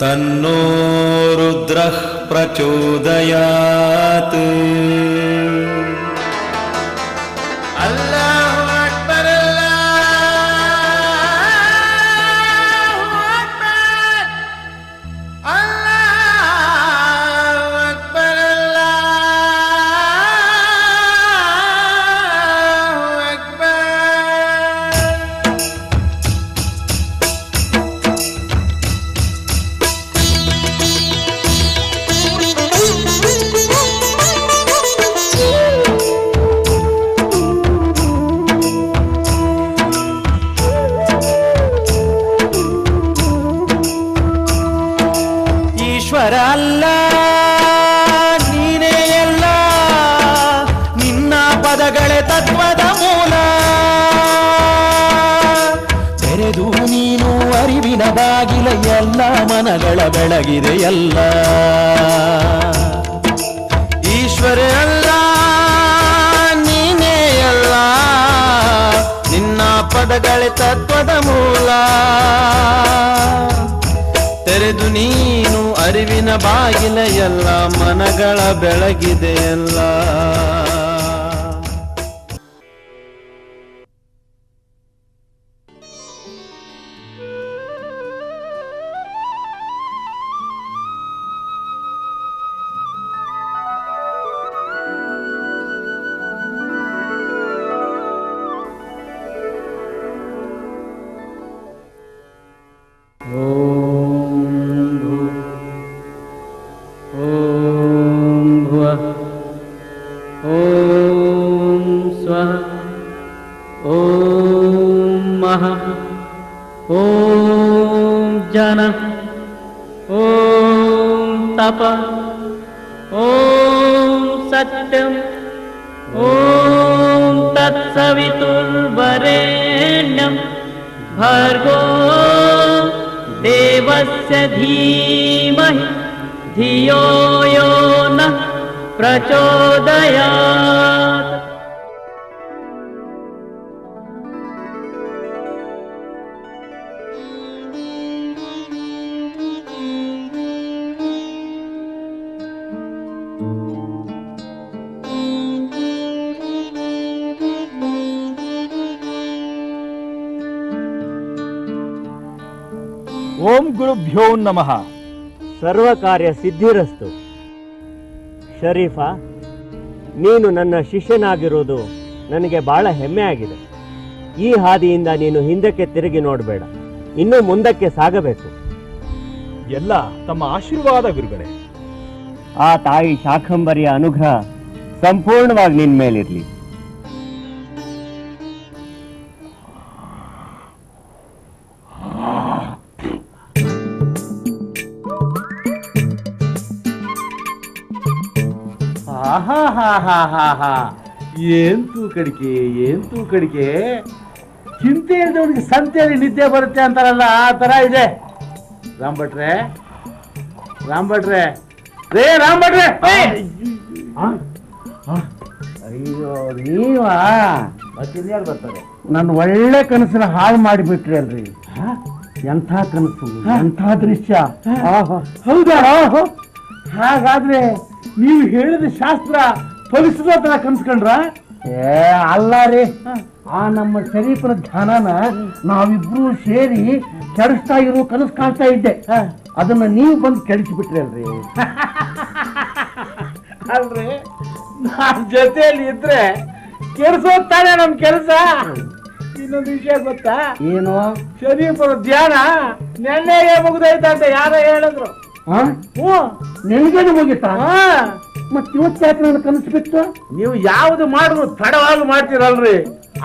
तन्नो रुद्रः प्रचोदयात् ತೆರೆದು ನೀನು ಅರಿವಿನ ಬಾಗಿಲ, ಎಲ್ಲ ಮನಗಳ ಬೆಳಗಿದೆ, ಎಲ್ಲ. ಈಶ್ವರೇ ಅಲ್ಲ, ನೀನೇ ಅಲ್ಲ, ನಿನ್ನ ಪದಗಳೇ ತತ್ವದ ಮೂಲ. ತೆರೆದು ನೀನು ಅರಿವಿನ ಬಾಗಿಲ, ಎಲ್ಲ ಮನಗಳ ಬೆಳಗಿದೆ ಓಂ ಗುರುಭ್ಯೋ ನಮಃ. ಸರ್ವ ಕಾರ್ಯ ಸಿದ್ಧಿರಸ್ತು. ಶರೀಫಾ ನೀನು ನನ್ನ ಶಿಷ್ಯನಾಗಿರುವುದು ನನಗೆ ಬಹಳ ಹೆಮ್ಮೆ ಆಗಿದೆ ಈ ಹಾದಿಯಿಂದ ನೀನು ಹಿಂದಕ್ಕೆ ತಿರುಗಿ ನೋಡಬೇಡ. ಇನ್ನು ಮುಂದಕ್ಕೆ ಸಾಗಬೇಕು. ಎಲ್ಲ ತಮ್ಮ ಆಶೀರ್ವಾದ ಗುರುಗಳೇ. ಆ ತಾಯಿ ಶಾಖಂಬರಿಯ ಅನುಗ್ರಹ ಸಂಪೂರ್ಣವಾಗಿ ನಿನ್ ಮೇಲಿರ್ಲಿ. ಆಹಾಹಾಹಾಹಾಹಾ. ಏನ್ ತೂಕಡಿಕೆ ಏನ್ ತೂಕಡಿಕೆ? ಚಿಂತೆ ಇಲ್ದವ್ರಿಗೆ ಸಂತೆಯಲ್ಲಿ ನಿದ್ದೆ ಬರುತ್ತೆ ಅಂತಾರಲ್ಲ ಆ ತರ ಇದೆ. ರಾಮ್ ಭಟ್ರೆ ರಾಮ್ ಭಟ್ರೆ. ರೇ ರಾಮ್ ಭಟ್ರೆ? ಅಯ್ಯೋ ನೀವಾ? ಮತ್ತಿನ್ಯಾರು ಬರ್ತಾರೆ. ನನ್ನ ಒಳ್ಳೆ ಕನಸನ್ನ ಹಾಳು ಮಾಡಿಬಿಟ್ರಿ ಅಲ್ರಿ. ಎಂಥ ಕನಸು ಎಂಥ ದೃಶ್ಯ. ಹೌದಾ? ಹಾಗಾದ್ರೆ ನೀವು ಹೇಳಿದ ಶಾಸ್ತ್ರ ಫಲಿಸದ ತರ ಕನ್ಸ್ಕೊಂಡ್ರ ಏ ಅಲ್ಲ ರೀ. ಆ ನಮ್ಮ ಶರೀಫನ ಧ್ಯಾನನ ನಾವಿಬ್ರು ಸೇರಿ ಕೆಡಿಸ್ತಾ ಇರೋ ಕನಸು ಕಾಣ್ತಾ ಇದ್ದೆ. ಅದನ್ನ ನೀವು ಬಂದು ಕೆಡಿಸಿಬಿಟ್ರಿ ಅಲ್ರಿ. ಅಲ್ರಿ. ನಾನ್ ಜೊತೆಯಲ್ಲಿ ಇದ್ರೆ ಕೆಲ್ಸೋದ್ ತಾನೇ ನಮ್ ಕೆಲಸ. ಇನ್ನೊಂದು ವಿಷಯ ಗೊತ್ತಾ? ಏನು? ಶರೀಫರ ಧ್ಯಾನ ನೆನ್ನೆಗೆ ಮುಗ್ದೈತ ಅಂತ ಯಾರ ಹೇಳಿದ್ರು. ನಿನಗೇನು ಮುಗಿತಾ ಮತ್ ಇವತ್ತು ಯಾಕೆ ನನ್ನ ಕನಸು ಬಿತ್ತು? ನೀವು ಯಾವ್ದು ಮಾಡಿದ್ರು ತಡವಾಗಿ ಮಾಡ್ತೀರಲ್ರಿ.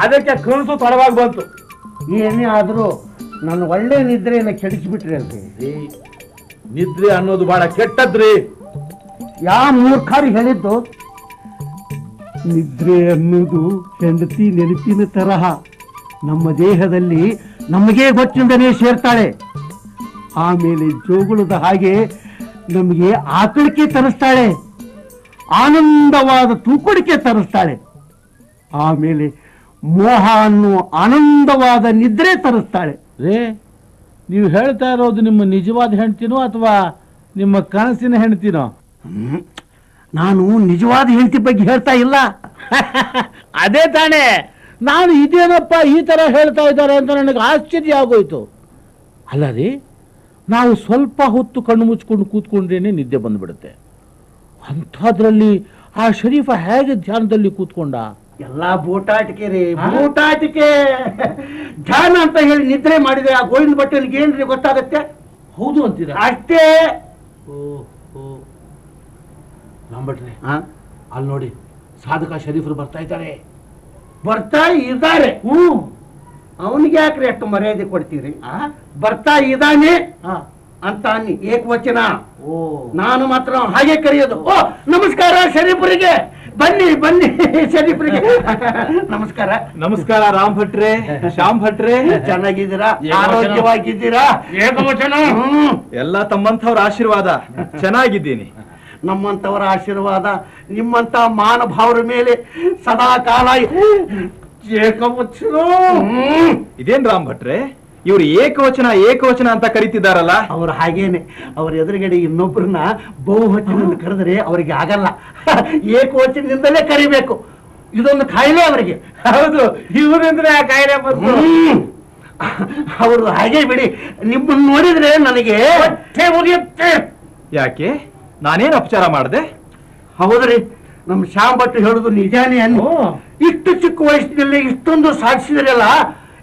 ಅದಕ್ಕೆ ಕನಸು ತಡವಾಗಿ ಬಂತು. ಏನೇ ಆದ್ರೂ ನನ್ನ ಒಳ್ಳೆ ನಿದ್ರೆಯನ್ನು ಕೆಡಿಸಿಬಿಟ್ರಿ ಅಲ್ರಿ. ನಿದ್ರೆ ಅನ್ನೋದು ಬಹಳ ಕೆಟ್ಟದ್ರಿ. ಯಾವ ಮೂರ್ಖಾರಿ ಹೇಳಿದ್ದು? ನಿದ್ರೆ ಅನ್ನೋದು ಹೆಂಡತಿ ನೆನಪಿನ ತರಹ. ನಮ್ಮ ದೇಹದಲ್ಲಿ ನಮಗೇ ಗೊತ್ತಿಂದನೇ ಸೇರ್ತಾಳೆ ಆಮೇಲೆ ಜೋಗುಳದ ಹಾಗೆ ನಮಗೆ ಆಕಳಿಕೆ ತರಿಸ್ತಾಳೆ. ಆನಂದವಾದ ತೂಕಡಿಕೆ ತರಿಸ್ತಾಳೆ. ಆಮೇಲೆ ಮೋಹ ಅನ್ನು ಆನಂದವಾದ ನಿದ್ರೆ ತರಿಸ್ತಾಳೆ. ರೇ ನೀವು ಹೇಳ್ತಾ ಇರೋದು ನಿಮ್ಮ ನಿಜವಾದ ಹೆಂಡ್ತಿನೋ ಅಥವಾ ನಿಮ್ಮ ಕನಸಿನ ಹೆಂಡ್ತಿನೋ? ನಾನು ನಿಜವಾದ ಹೆಂಡತಿ ಬಗ್ಗೆ ಹೇಳ್ತಾ ಇಲ್ಲ. ಅದೇ ತಾನೇ ನಾನು ಇದೇನಪ್ಪ ಈ ತರ ಹೇಳ್ತಾ ಇದ್ದಾರೆ ಅಂತ ನನಗೆ ಆಶ್ಚರ್ಯ ಆಗೋಯ್ತು. ಅಲ್ಲ ರೀ ನಾವು ಸ್ವಲ್ಪ ಹೊತ್ತು ಕಣ್ಣು ಮುಚ್ಕೊಂಡು ಕೂತ್ಕೊಂಡ್ರೇನೆ ನಿದ್ದೆ ಬಂದ್ಬಿಡುತ್ತೆ. ಅಂಥದ್ರಲ್ಲಿ ಆ ಶರೀಫ ಹೇಗೆ ಧ್ಯಾನದಲ್ಲಿ ಕೂತ್ಕೊಂಡ? ಎಲ್ಲಾ ಬೂಟಾಟಿಕೆ ರೀ ಬೂಟಾಟಿಕೆ. ಧ್ಯಾನ ಅಂತ ಹೇಳಿ ನಿದ್ರೆ ಮಾಡಿದ್ರೆ ಆ ಗೋವಿಂದ ಭಟ್ಟನಿಗೆ ಏನ್ರಿ ಗೊತ್ತಾಗತ್ತೆ? ಹೌದು ಅಂತೀರ? ಅಷ್ಟೇ. ನಂಬಟ್ರೆ ಅಲ್ಲಿ ನೋಡಿ ಸಾಧಕ ಶರೀಫರು ಬರ್ತಾ ಇದ್ದಾರೆ. ಬರ್ತಾ ಇದ್ದಾರೆ. ಹ್ಮ್ ಅವನಿಗೆ ಯಾಕ್ರಿ ಅಷ್ಟು ಮರ್ಯಾದೆ ಕೊಡ್ತೀರಿ? ಬರ್ತಾ ಇದ್ದಾನೆ ಅಂತ ಅನ್ನಿ. ಏಕವಚನ. ಓ. ನಾನು ಮಾತ್ರ ಹಾಗೆ ಕರೆಯೋದು. ಓ ನಮಸ್ಕಾರ ಶರೀಫರಿಗೆ. ಬನ್ನಿ ಬನ್ನಿ ಶರೀಫರಿಗೆ. ನಮಸ್ಕಾರ. ನಮಸ್ಕಾರ ರಾಮ್ ಭಟ್ರೆ. ಶ್ಯಾಮ್ ಭಟ್ರೆ. ಚೆನ್ನಾಗಿದ್ದೀರಾ. ಆರೋಗ್ಯವಾಗಿದ್ದೀರಾ? ಏಕವಚನ. ಎಲ್ಲ ತಮ್ಮಂಥವ್ರ ಆಶೀರ್ವಾದ. ಚೆನ್ನಾಗಿದ್ದೀನಿ. ನಮ್ಮಂತವರ ಆಶೀರ್ವಾದ ನಿಮ್ಮಂತ ಮಾನಭಾವರ ಮೇಲೆ ಸದಾ ಕಾಲ ಏಕವಚನ. ಇದೇನ್ ರಾಮ್ ಭಟ್ರೆ? ಇವ್ರು ಏಕವಚನ ಏಕವಚನ ಅಂತ ಕರಿತಿದಾರಲ್ಲ ಅವ್ರು ಹಾಗೇನೆ. ಅವ್ರ ಎದುರುಗಡೆ ಇನ್ನೊಬ್ಬರನ್ನ ಬಹುವಚನ ಕರೆದ್ರೆ ಅವರಿಗೆ ಆಗಲ್ಲ. ಏಕವಚನದಿಂದಲೇ ಕರಿಬೇಕು. ಇದೊಂದು ಕಾಯಿಲೆ ಅವರಿಗೆ. ಹೌದು ಇವರಿಂದ್ರೆ ಆ ಕಾಯಿಲೆ ಬಂತು. ಅವರು ಹಾಗೆ ಬಿಡಿ. ನಿಮ್ಮನ್ನು ನೋಡಿದ್ರೆ ನನಗೆ ಹೊಟ್ಟೆ ಉರಿಯುತ್ತೆ ಯಾಕೆ? ನಾನೇನು ಅಪಚಾರ ಮಾಡ್ದೆ? ಹೌದ್ರಿ. ನಮ್ ಶ್ಯಾಮ್ ಭಟ್ ಹೇಳುದು ನಿಜಾನೇ ಅನ್ನು. ಇಷ್ಟು ಚಿಕ್ಕ ವಯಸ್ಸಿನಲ್ಲಿ ಇಷ್ಟೊಂದು ಸಾಧಿಸಿದ್ರಲ್ಲ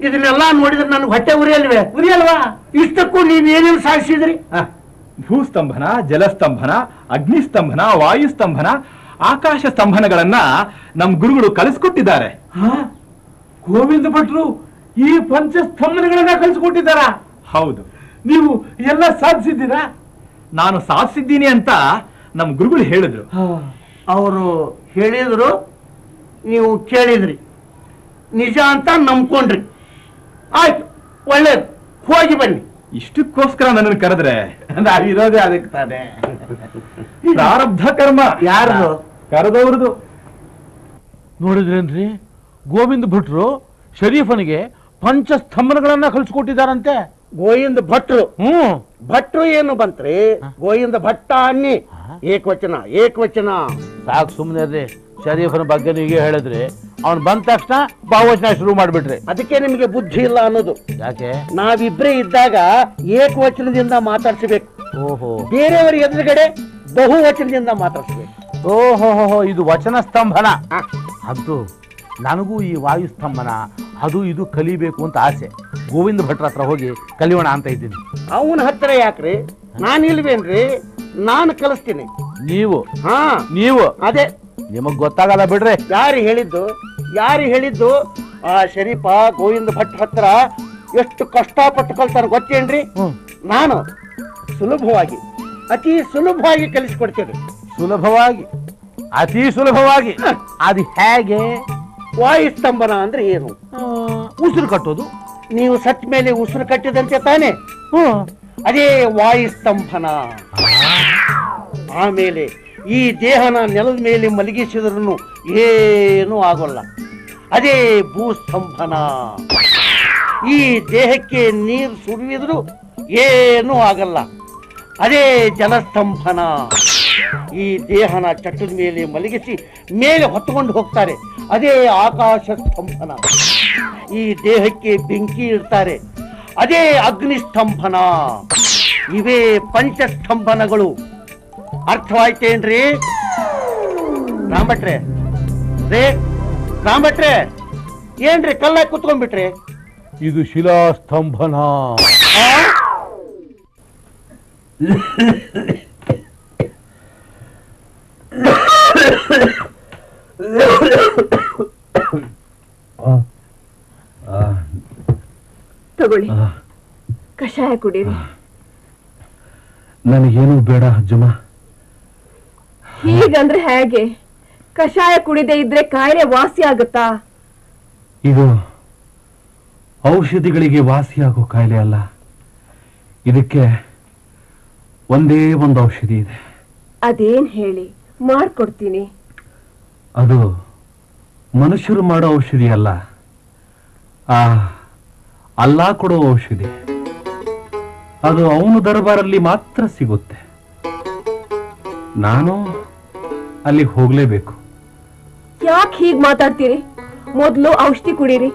ಇದನ್ನೆಲ್ಲ ನೋಡಿದ್ರೆ ನನ್ಗೆ ಹೊಟ್ಟೆ ಉರಿಯಲ್ವೇ ಉರಿಯಲ್ವಾ ಇಷ್ಟಕ್ಕೂ ನೀವ್ ಏನೇನು ಸಾಧಿಸಿದ್ರಿ? ಭೂಸ್ತಂಭನ ಜಲಸ್ತಂಭನ ಅಗ್ನಿಸ್ತಂಭನ ವಾಯುಸ್ತಂಭನ ಆಕಾಶ ಸ್ತಂಭನಗಳನ್ನ ನಮ್ ಗುರುಗಳು ಕಲಿಸ್ಕೊಟ್ಟಿದ್ದಾರೆ. ಗೋವಿಂದ ಭಟ್ರು ಈ ಪಂಚಸ್ತಂಭನಗಳನ್ನ ಕಲಿಸ್ಕೊಟ್ಟಿದ್ದಾರ? ಹೌದು. ನೀವು ಎಲ್ಲ ಸಾಧಿಸಿದ್ದೀರಾ? ನಾನು ಸಾಧಿಸಿದ್ದೀನಿ ಅಂತ ನಮ್ ಗುರುಗಳು ಹೇಳಿದ್ರು. ಅವರು ಹೇಳಿದ್ರು ನೀವು ಕೇಳಿದ್ರಿ. ನಿಜ ಅಂತ ನಂಬ್ಕೊಂಡ್ರಿ. ಆಯ್ತು ಒಳ್ಳೇದು. ಹೋಗಿ ಬನ್ನಿ. ಇಷ್ಟಕ್ಕೋಸ್ಕರ ನನ್ನನ್ನು ಕರೆದ್ರೆ ಇರೋದೇ ಅದಕ್ಕೆ ತಾನೆ ಪ್ರಾರಬ್ಧ ಕರ್ಮ. ಯಾರ್ದು? ಕರೆದವ್ರದು. ನೋಡಿದ್ರೇನ್ರಿ? ಗೋವಿಂದ ಭಟ್ರು ಶರೀಫನಿಗೆ ಪಂಚಸ್ತಂಭನಗಳನ್ನ ಕಲಿಸ್ಕೊಟ್ಟಿದ್ದಾರಂತೆ. ಗೋವಿಂದ ಭಟ್ರು. ಹ್ಮ್ ಭಟ್ರು ಏನು ಬಂತ್ರಿ? ಗೋವಿಂದ ಭಟ್ಟ ಅನ್ನಿ ಏಕವಚನ ಏಕವಚನ. ಸಾಕು ಸುಮ್ಮನೆ ರೀ ಶರೀಫನ ಬಗ್ಗೆ ನೀವೇ ಹೇಳಿದ್ರಿ ಅವ್ನು ಬಂದ ತಕ್ಷಣ ಭಾವಚನ ಶುರು ಮಾಡ್ಬಿಟ್ರಿ. ಅದಕ್ಕೆ ನಿಮಗೆ ಬುದ್ಧಿ ಇಲ್ಲ ಅನ್ನೋದು. ಯಾಕೆ? ನಾವಿಬ್ರೇ ಇದ್ದಾಗ ಏಕವಚನದಿಂದ ಮಾತಾಡ್ಸಬೇಕು. ಓಹೋ. ಬೇರೆಯವರ ಎದುರುಗಡೆ ಬಹುವಚನದಿಂದ ಮಾತಾಡ್ಸಬೇಕು. ಓಹೋ ಇದು ವಚನ ಸ್ತಂಭನ. ಅದು ಅಂತೂ ನನಗೂ ಈ ವಾಯು ಸ್ತಂಭನ ಅದು ಇದು ಕಲಿಬೇಕು ಅಂತ ಆಸೆ. ಗೋವಿಂದ ಭಟ್ರ ಹತ್ರ ಹೋಗಿ ಕಲಿಯೋಣ ಅಂತ ಇದ್ದೀನಿ. ಅವನ ಹತ್ರ ಯಾಕ್ರಿ? ನಾನು ಇಲ್ವೇನ್ರಿ ನಾನು ಕಲಿಸ್ತೀನಿ. ನೀವು? ಹಾ. ನೀವು? ಅದೇ. ನಿಮಗ್ ಗೊತ್ತಾಗಲ್ಲ ಬಿಡ್ರಿ. ಯಾರು ಹೇಳಿದ್ದು? ಯಾರು ಹೇಳಿದ್ದು? ಆ ಶರೀಫ ಗೋವಿಂದ ಭಟ್ ಹತ್ರ ಎಷ್ಟು ಕಷ್ಟಪಟ್ಟು ಕಲ್ತಾನ ಗೊತ್ತೇನ್ರಿ? ನಾನು ಸುಲಭವಾಗಿ ಅತಿ ಸುಲಭವಾಗಿ ಕಲಿಸ್ಕೊಡ್ತೇನೆ. ಸುಲಭವಾಗಿ ಅತಿ ಸುಲಭವಾಗಿ. ಅದು ಹೇಗೆ? ವಾಯುಸ್ತಂಭನ ಅಂದ್ರೆ ಏನು? ಉಸಿರು ಕಟ್ಟೋದು. ನೀವು ಸತ್ ಮೇಲೆ ಉಸಿರು ಕಟ್ಟಿದಂತೆ ತಾನೆ? ಹ್ಮ್. ಅದೇ ವಾಯುಸ್ತಂಭನ. ಆಮೇಲೆ ಈ ದೇಹನ ನೆಲದ ಮೇಲೆ ಮಲಗಿಸಿದ್ರೂ ಏನೂ ಆಗೋಲ್ಲ. ಅದೇ ಭೂಸ್ತಂಭನ. ಈ ದೇಹಕ್ಕೆ ನೀರು ಸುರಿವಿದ್ರು ಏನೂ ಆಗಲ್ಲ. ಅದೇ ಜಲಸ್ತಂಭನ. ಈ ದೇಹನ ಚಟ್ಟದ ಮೇಲೆ ಮಲಗಿಸಿ ಮೇಲೆ ಹೊತ್ತುಕೊಂಡು ಹೋಗ್ತಾರೆ. ಅದೇ ಆಕಾಶ ಸ್ತಂಭನ ಈ ದೇಹಕ್ಕೆ ಬೆಂಕಿ ಇಡ್ತಾರೆ. ಅದೇ ಅಗ್ನಿಸ್ತಂಭನ. ಇವೇ ಪಂಚಸ್ತಂಭನಗಳು. ಅರ್ಥವಾಯ್ತೇನ್ರಿ? ರಾಮಭಟ್ರೆ. ರೇ ರಾಮಭಟ್ರೆ ಏನ್ರಿ ಕಲ್ಲಾಗಿ ಕುತ್ಕೊಂಡ್ಬಿಟ್ರಿ? ಇದು ಶಿಲಾಸ್ತಂಭನ. ಆ? ತಗೊಳ್ಳಿ. ಕಷಾಯ ಕುಡೀರಿ. ನನಗೇನು ಬೇಡ ಅಜ್ಜಮ್ಮ. ಹೀಗಂದ್ರೆ ಹೇಗೆ? ಕಷಾಯ ಕುಡಿದೆ ಇದ್ರೆ ಕಾಯಿಲೆ ವಾಸಿ ಆಗುತ್ತಾ? ಇದು ಔಷಧಿಗಳಿಗೆ ವಾಸಿಯಾಗೋ ಕಾಯಿಲೆ ಅಲ್ಲ. ಇದಕ್ಕೆ ಒಂದೇ ಒಂದು ಔಷಧಿ ಇದೆ. ಅದೇನ್ ಹೇಳಿ? ಮಾಡ್ಕೊಡ್ತೀನಿ. ಅದು ಮನುಷ್ಯರು ಮಾಡೋ ಔಷಧಿ ಅಲ್ಲ. ಆ ಅಲ್ಲ ಕೊಡೋ ಔಷಧಿ. ಅದು ಅವನು ದರ್ಬಾರಲ್ಲಿ ಮಾತ್ರ ಸಿಗುತ್ತೆ. ನಾನು ಅಲ್ಲಿಗೆ ಹೋಗ್ಲೇಬೇಕು. ಯಾಕೆ ಹೀಗ್ ಮಾತಾಡ್ತೀರಿ? ಮೊದ್ಲು ಔಷಧಿ ಕುಡೀರಿ.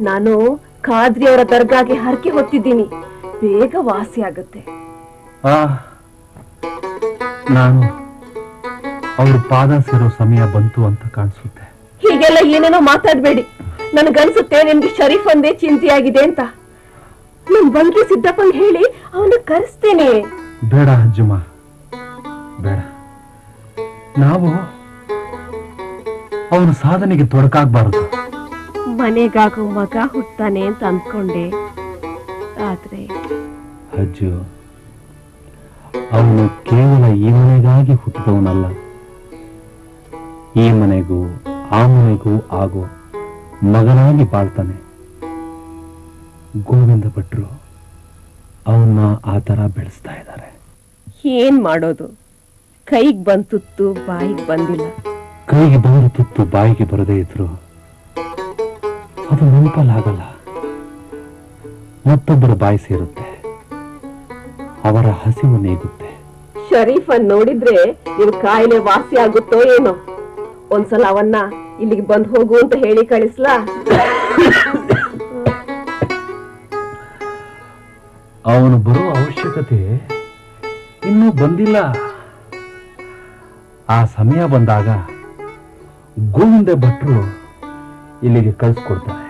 ನಾನು ಖಾದ್ರಿ ಅವರ ದರ್ಗಾಗೆ ಹರಕೆ ಹೊತ್ತಿದ್ದೀನಿ. ಬೇಗ ವಾಸಿ ಆಗುತ್ತೆ. ಆ ನಾನು ಅವ್ರ ಪಾದ ಸೇರೋ ಸಮಯ ಬಂತು ಅಂತ ಕಾಣಿಸುತ್ತೆ. ಹೀಗೆಲ್ಲ ಏನೇನೋ ಮಾತಾಡ್ಬೇಡಿ. ನನ್ಗನ್ಸುತ್ತೆ ನಿಮ್ಗೆ ಶರೀಫ್ ಒಂದೇ ಚಿಂತೆಯಾಗಿದೆ ಅಂತ. ನಿಮ್ ಬಂಗಿ ಸಿದ್ದಪ್ಪ ಹೇಳಿ ಅವನ ಕರೆಸ್ತೇನೆ. ಬೇಡ ಅಜ್ಜಮ್ಮ. ಬೇಡ. ನಾವು ಅವನ ಸಾಧನೆಗೆ ತೊಡಕಾಗಬಾರದು. ಮನೆಗಾಗೋ ಮಗ ಹುಟ್ಟಾನೆ ಅಂತ ಅಂದ್ಕೊಂಡೆ. ಆದ್ರೆ ಅಜ್ಜು ಅವನು ಕೇವಲ ಈ ಮನೆಗಾಗಿ ಹುಟ್ಟಿದವನಲ್ಲ. ಈ ಮನೆಗೂ ಆ ಮನೆಗೂ ಆಗೋ ಮಗನಾಗಿ ಬಾಳ್ತಾನೆ. ಗೋವಿಂದ ಭಟ್ರು ಅವನ್ನ ಆ ಥರ ಬೆಳೆಸ್ತಾ ಇದ್ದಾರೆ. ಏನ್ ಮಾಡೋದು? ಕೈಗ್ ಬಂತುತ್ತು ಬಾಯಿಗ್ ಬಂದಿಲ್ಲ. ಕೈಗೆ ಬಂದುತ್ತಿತ್ತು ಬಾಯಿಗೆ ಬರದೇ ಇದ್ರು. ಅದು ನೆನಪಲ್ಲಾಗಲ್ಲ. ಮತ್ತೊಬ್ಬರ ಬಾಯಿ ಸೇರುತ್ತೆ. ಅವರ ಹಸಿವು ನೀಗುತ್ತೆ. ಶರೀಫನ್ ನೋಡಿದ್ರೆ ನಿಮ್ ಕಾಯಿಲೆ ವಾಸಿ ಆಗುತ್ತೋ ಏನೋ? ಒಂದ್ಸಲ ಅವನ್ನ ಇಲ್ಲಿಗೆ ಬಂದು ಹೋಗು ಅಂತ ಹೇಳಿ ಕಳಿಸ್ಲಾ? ಅವನು ಬರುವ ಅವಶ್ಯಕತೆ ಇನ್ನೂ ಬಂದಿಲ್ಲ. ಆ ಸಮಯ ಬಂದಾಗ ಗೋವಿಂದ ಭಟ್ರು ಇಲ್ಲಿಗೆ ಕಳಿಸ್ಕೊಡ್ತಾರೆ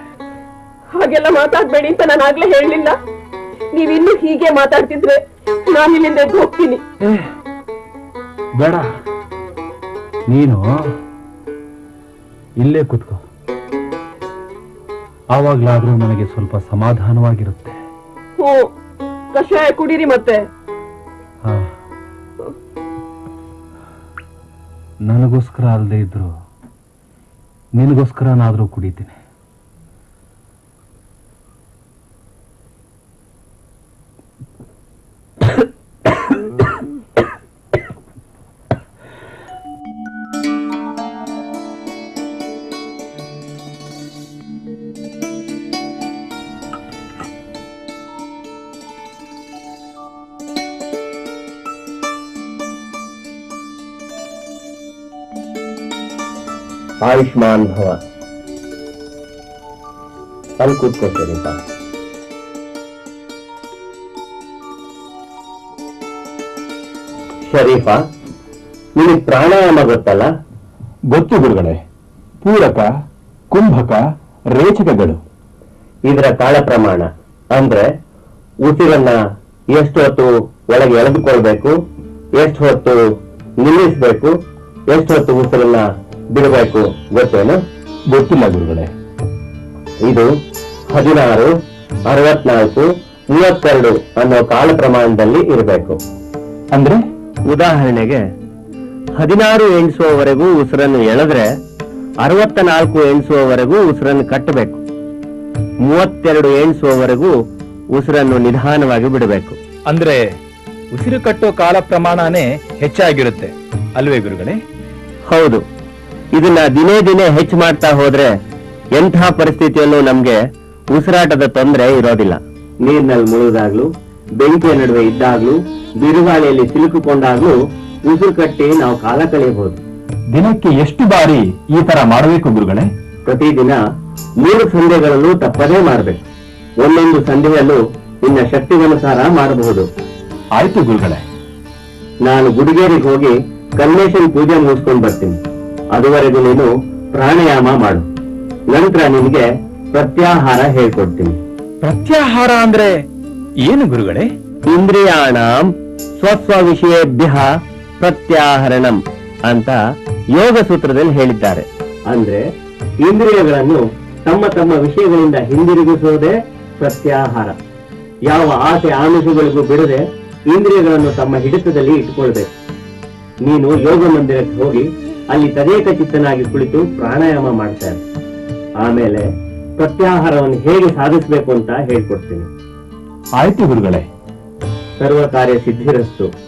ಹಾಗೆಲ್ಲ ಮಾತಾಡ್ಬೇಡಿ ಅಂತ ನಾನು ಆಗ್ಲೇ ಹೇಳಲಿಲ್ಲ. ನೀವಿನ್ನು ಹೀಗೆ ಮಾತಾಡ್ತಿದ್ರೆ ನಾನು ಇಲ್ಲಿಂದ ಹೋಗ್ತೀನಿ. ಬೇಡ. ನೀನು ಇಲ್ಲೇ ಕುತ್ಕೋ. ಆವಾಗ್ಲಾದ್ರೂ ನನಗೆ ಸ್ವಲ್ಪ ಸಮಾಧಾನವಾಗಿರುತ್ತೆ. ಓ ಕಷಾಯ ಕುಡೀರಿ ಮತ್ತೆ. ಹಾ. ನನಗೋಸ್ಕರ ಅಲ್ಲದೆ ಇದ್ರು ನಿನಗೋಸ್ಕರನಾದರೂ ಕುಡಿತೀನಿ. ಆಯುಷ್ಮಾನ್ ಭವ. ಅಲ್ಲಿ ಕೂತ್ಕೋ ಶರೀಫ ಶರೀಫ ನಿನಗೆ ಪ್ರಾಣಾಯಾಮ ಗೊತ್ತಲ್ಲ? ಗೊತ್ತು ಗುರುಗಳೇ. ಪೂರಕ ಕುಂಭಕ ರೇಚಕಗಳು. ಇದರ ಕಾಳ ಪ್ರಮಾಣ ಅಂದ್ರೆ ಉಸಿರನ್ನ ಎಷ್ಟು ಹೊತ್ತು ಒಳಗೆ ಎಳೆದುಕೊಳ್ಬೇಕು ಎಷ್ಟು ಹೊತ್ತು ನಿಲ್ಲಿಸಬೇಕು ಎಷ್ಟು ಹೊತ್ತು ಉಸಿರನ್ನ ಬಿಡಬೇಕು. ಗೊತ್ತೇನು? ಗೊತ್ತಿಲ್ಲ ಗುರುಗಳೇ. ಇದು ಹದಿನಾರು ಅರವತ್ನಾಲ್ಕು ಮೂವತ್ತೆರಡು ಅನ್ನೋ ಕಾಲ ಪ್ರಮಾಣದಲ್ಲಿ ಇರಬೇಕು. ಅಂದ್ರೆ? ಉದಾಹರಣೆಗೆ ಹದಿನಾರು ಎಣಿಸುವವರೆಗೂ ಉಸಿರನ್ನು ಎಳೆದ್ರೆ ಅರವತ್ತ ನಾಲ್ಕು ಎಣಿಸುವವರೆಗೂ ಉಸಿರನ್ನು ಕಟ್ಟಬೇಕು. ಮೂವತ್ತೆರಡು ಎಣಿಸುವವರೆಗೂ ಉಸಿರನ್ನು ನಿಧಾನವಾಗಿ ಬಿಡಬೇಕು. ಅಂದ್ರೆ ಉಸಿರು ಕಟ್ಟೋ ಕಾಲ ಪ್ರಮಾಣನೇ ಹೆಚ್ಚಾಗಿರುತ್ತೆ. ಅಲ್ವೇ ಗುರುಗಳೇ? ಹೌದು. ಇದನ್ನ ದಿನೇ ದಿನೇ ಹೆಚ್ಚು ಮಾಡ್ತಾ ಹೋದ್ರೆ ಎಂಥ ಪರಿಸ್ಥಿತಿಯಲ್ಲೂ ನಮ್ಗೆ ಉಸಿರಾಟದ ತೊಂದರೆ ಇರೋದಿಲ್ಲ. ನೀರಿನಲ್ಲಿ ಮುಳುಗಿದಾಗ್ಲೂ ಬೆಂಕಿಯ ನಡುವೆ ಇದ್ದಾಗ್ಲೂ ಬಿರುಗಾಳಿಯಲ್ಲಿ ಸಿಲುಕಿಕೊಂಡಾಗ್ಲೂ ಉಸಿರು ಕಟ್ಟಿ ನಾವು ಕಾಲ ಕಳೆಯಬಹುದು. ದಿನಕ್ಕೆ ಎಷ್ಟು ಬಾರಿ ಈ ತರ ಮಾಡಬೇಕು ಗುರುಗಳೇ? ಪ್ರತಿದಿನ ಮೂರು ಸಂಧ್ಯೆಗಳಲ್ಲೂ ತಪ್ಪದೇ ಮಾಡಬೇಕು. ಒಂದೊಂದು ಸಂಧೆಯಲ್ಲೂ ನಿನ್ನ ಶಕ್ತಿಗನುಸಾರ ಮಾಡಬಹುದು. ಆಯ್ತು ಗುರುಗಳೇ. ನಾನು ಗುಡಿಗೇರಿಗೆ ಹೋಗಿ ಕನ್ವೇಷನ್ ಪೂಜೆ ಮುಗಿಸ್ಕೊಂಡು ಬರ್ತೀನಿ. ಅದುವರೆಗೂ ನೀನು ಪ್ರಾಣಾಯಾಮ ಮಾಡು. ನಂತರ ನಿನಗೆ ಪ್ರತ್ಯಾಹಾರ ಹೇಳ್ಕೊಡ್ತೀನಿ. ಪ್ರತ್ಯಾಹಾರ ಅಂದ್ರೆ ಏನು ಗುರುಗಳೇ? ಇಂದ್ರಿಯಾಣಂ ಸ್ವಸ್ವ ವಿಷಯೇಭ್ಯ ಪ್ರತ್ಯಾಹರಣಂ ಅಂತ ಯೋಗ ಸೂತ್ರದಲ್ಲಿ ಹೇಳಿದ್ದಾರೆ. ಅಂದ್ರೆ ಇಂದ್ರಿಯಗಳನ್ನು ತಮ್ಮ ತಮ್ಮ ವಿಷಯಗಳಿಂದ ಹಿಂದಿರುಗಿಸುವುದೇ ಪ್ರತ್ಯಾಹಾರ. ಯಾವ ಆಸೆ ಆಮಿಷಗಳಿಗೂ ಬಿಡದೆ ಇಂದ್ರಿಯಗಳನ್ನು ತಮ್ಮ ಹಿಡಿತದಲ್ಲಿ ಇಟ್ಟುಕೊಳ್ಬೇಕು. ನೀನು ಯೋಗ ಮಂದಿರಕ್ಕೆ ಹೋಗಿ ಅಲ್ಲಿ ತದೇಕ ಚಿತ್ತನಾಗಿ ಕುಳಿತು ಪ್ರಾಣಾಯಾಮ ಮಾಡ್ತಾ ಇರು. ಆಮೇಲೆ ಪ್ರತ್ಯಾಹಾರವನ್ನು ಹೇಗೆ ಸಾಧಿಸಬೇಕು ಅಂತ ಹೇಳ್ಕೊಡ್ತೀನಿ. ಆಯ್ತು ಗುರುಗಳೇ. ಸರ್ವ ಕಾರ್ಯ ಸಿದ್ಧಿರಸ್ತು.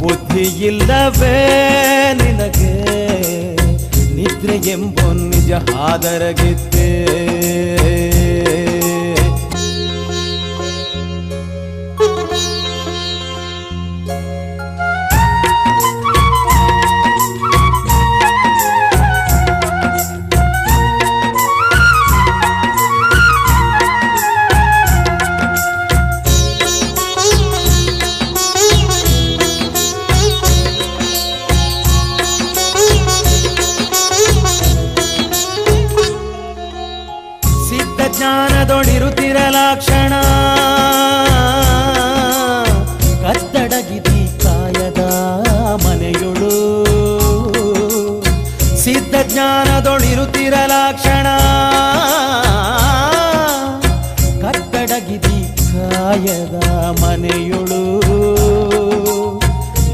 ಬುದ್ಧಿ ಇಲ್ಲವೇ ನಿನಗೆ? ನಿದ್ರೆ ಎಂಬ ನಿಜ ಹಾದರಗಿತ್ತೆ ಜ್ಞಾನದೊಳಿರುತ್ತಿರಲಾಕ್ಷಣ ಕತ್ತಡಗಿದಿ ಕಾಯದ ಮನೆಯುಳು. ಸಿದ್ಧ ಜ್ಞಾನದೊಳಿರುತ್ತಿರಲಾಕ್ಷಣ. ಕತ್ತಡಗಿದಿ ಕಾಯದ ಮನೆಯುಳು.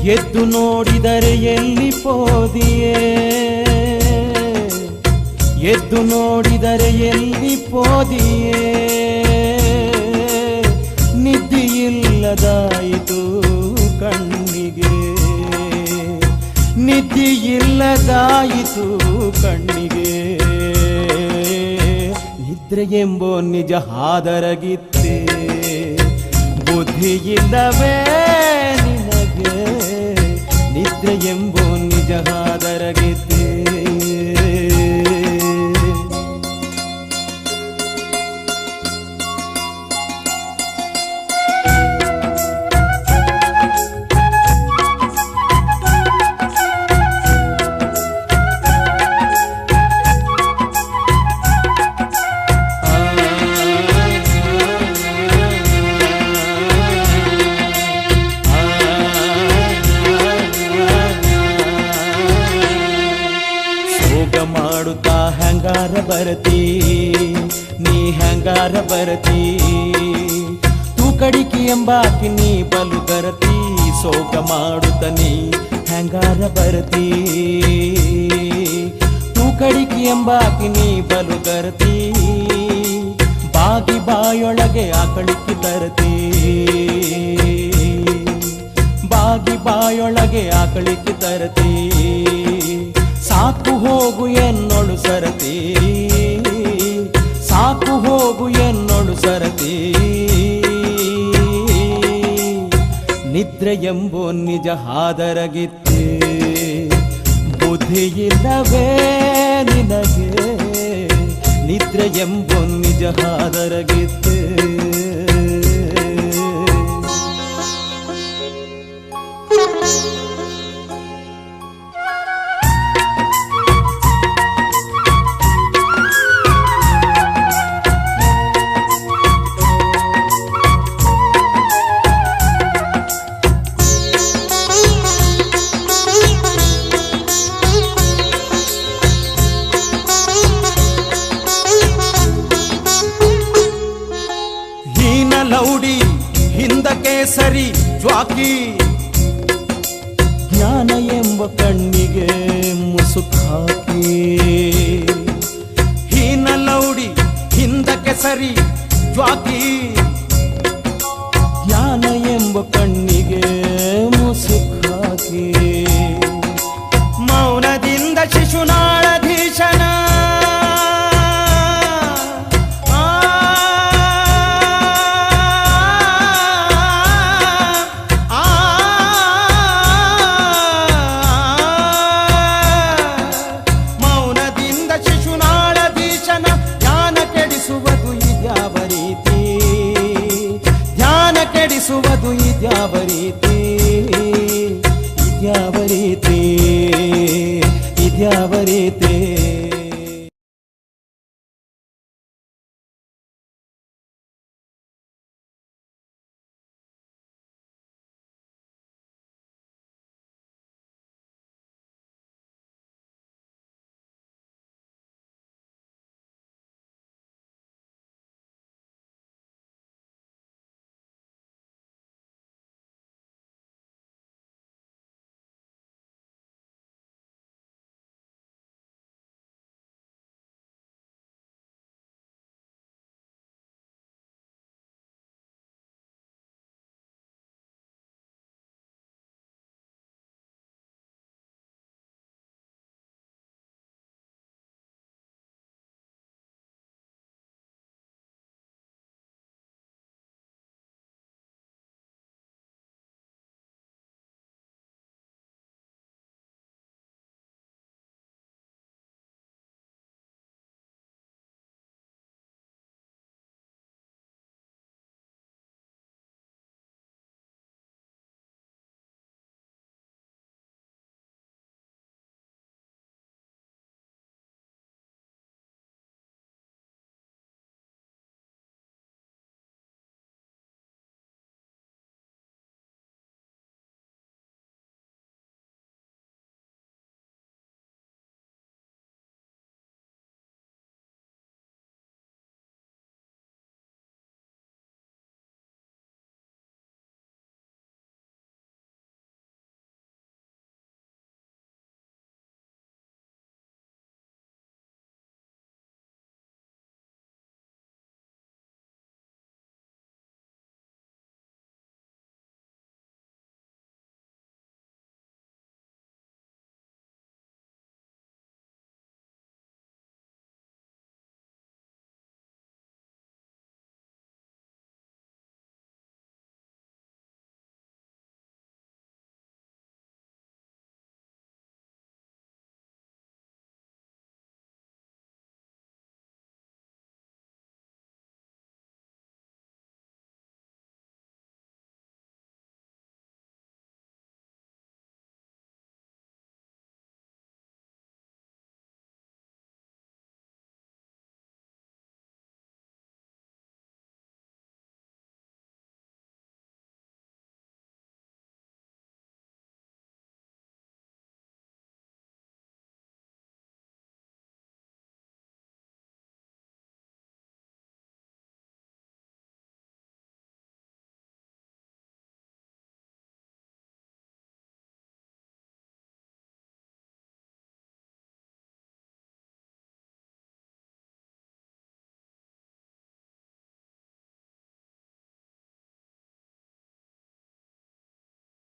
ಎದ್ದು ನೋಡಿದರೆ ಎಲ್ಲಿ ಪೋದಿಯೇ. ಎದ್ದು ನೋಡಿದರೆ ಎಲ್ಲಿ ಪೋದಿಯೇ. ನಿದ್ದಿಯಿಲ್ಲದಾಯಿತು ಕಣ್ಣಿಗೆ. ನಿದ್ದಿಯಿಲ್ಲದಾಯಿತು ಕಣ್ಣಿಗೆ. ನಿದ್ರೆ ಎಂಬೋ ನಿಜ ಹಾದರಗಿತ್ತೆ. ಬುದ್ಧಿಯಿಲ್ಲವೇ ನಿನಗೆ. ನಿದ್ರೆ ಎಂಬೋ ನಿಜ ಹಾದರಗಿತ್ತೆ. ಗರತಿ ಮಾಡುತ್ತನಿ ಮಾಡುತ್ತ ನೀ ಹಂಗಾರ ಕಡಿಕಿ ತೂಕಡಿಕೆ ಎಂಬಾಕಿ ನೀ ಬಲು ಗರತಿ ಬಾಗಿ ಬಾಯೊಳಗೆ ಆಕಳಿಕ್ಕಿ ತರತಿ? ಬಾಗಿ ಬಾಯೊಳಗೆ ಆಕಳಿಕ್ಕಿ ತರತಿ? ಸಾಕು ಹೋಗು ಎನ್ನೊಳು ಸರತಿ? ಸಾಕು ಹೋಗು ಎನ್ನೊಳು ಸರತಿ? ನಿದ್ರೆ ಎಂಬೋ ನಿಜ ಹಾದರಗಿತ್ತೆ. ಬುದ್ಧಿಯಿಲ್ಲವೇ ನಿನಗೆ ನಿದ್ರೆ ಎಂಬೋ ನಿಜ ಹಾದರಗಿತ್ತೆ.